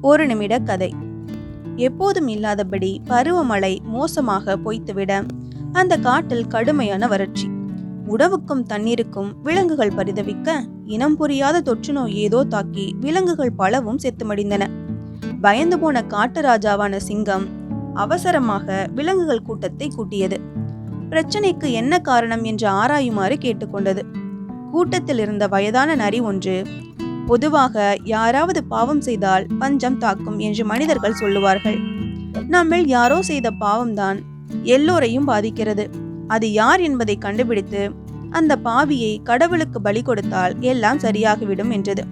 ஒரு நிமிட கதை. எப்போதும் இல்லாதபடி பருவமழை மோசமாக பொய்த்துவிட அந்த காட்டில் கடுமையான வறட்சி. உணவுக்கும் தண்ணீருக்கும் விலங்குகள் பரிதவிக்க இனம் புரியாத தொற்று நோய் ஏதோ தாக்கி விலங்குகள் பலவும் செத்துமடிந்தன. பயந்து போன காட்டு ராஜாவான சிங்கம் அவசரமாக விலங்குகள் கூட்டத்தை கூட்டியது. பிரச்சனைக்கு என்ன காரணம் என்று ஆராயுமாறு கேட்டுக்கொண்டது. கூட்டத்தில் இருந்த வயதான நரி ஒன்று பொதுவாக யாராவது பாவம் செய்தால் பஞ்சம் தாக்கும் என்று மனிதர்கள் சொல்லுவார்கள். நம்மில் யாரோ செய்த பாவம்தான் எல்லோரையும் பாதிக்கிறது. அது யார் என்பதை கண்டுபிடித்து அந்த பாவியை கடவுளுக்கு பலி கொடுத்தால் எல்லாம் சரியாகிவிடும் என்றது.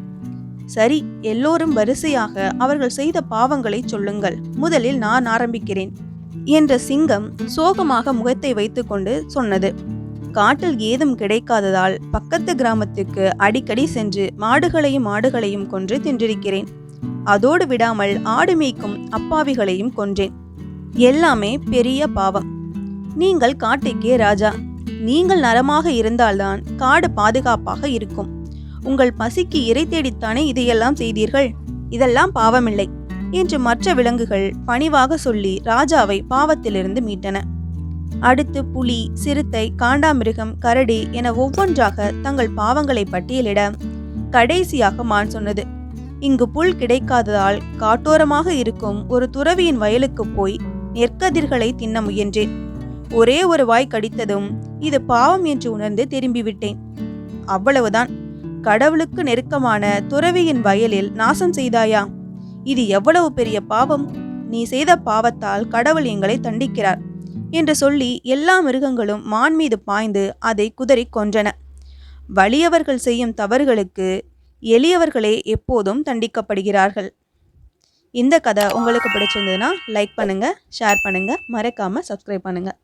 சரி எல்லோரும் வரிசையாக அவர்கள் செய்த பாவங்களை சொல்லுங்கள். முதலில் நான் ஆரம்பிக்கிறேன். என்ற சிங்கம் சோகமாக முகத்தை வைத்துக்கொண்டு சொன்னது. காட்டில் ஏதும் கிடைக்காததால் பக்கத்து கிராமத்துக்கு அடிக்கடி சென்று மாடுகளையும் ஆடுகளையும் கொன்று தின்றிருக்கிறேன். அதோடு விடாமல் ஆடு மேய்க்கும் அப்பாவிகளையும் கொன்றேன். எல்லாமே பெரிய பாவம். நீங்கள் காட்டுக்கே ராஜா. நீங்கள் நரமாக இருந்தால்தான் காடு பாதுகாப்பாக இருக்கும். உங்கள் பசிக்கு இறை தேடித்தானே இதையெல்லாம் செய்தீர்கள்? இதெல்லாம் பாவமில்லை. என்று மற்ற விலங்குகள் பணிவாக சொல்லி ராஜாவை பாவத்திலிருந்து மீட்டன. அடுத்து புலி சிறுத்தை காண்டாமிருகம் கரடி என ஒவ்வொன்றாக தங்கள் பாவங்களை பட்டியலிட கடைசியாக மான் சொன்னது. இங்கு புல் கிடைக்காததால் காட்டோரமாக இருக்கும் ஒரு துறவியின் வயலுக்கு போய் நெற்கதிர்களை தின்ன முயன்றேன். ஒரே ஒரு வாய் கடித்ததும் இது பாவம் என்று உணர்ந்து திரும்பிவிட்டேன். அவ்வளவுதான். கடவுளுக்கு நெருக்கமான துறவியின் வயலில் நாசம் செய்தாயா? இது எவ்வளவு பெரிய பாவம்? நீ செய்த பாவத்தால் கடவுள் எங்களை தண்டிக்கிறார். என்று சொல்லி எல்லா மிருகங்களும் மான் மீது பாய்ந்து அதை குதறி கொன்றன. வலியவர்கள் செய்யும் தவறுகளுக்கு எளியவர்களே எப்போதும் தண்டிக்கப்படுகிறார்கள். இந்த கதை உங்களுக்கு பிடிச்சிருந்ததுன்னா லைக் பண்ணுங்கள் ஷேர் பண்ணுங்கள் மறக்காமல் சப்ஸ்கிரைப் பண்ணுங்கள்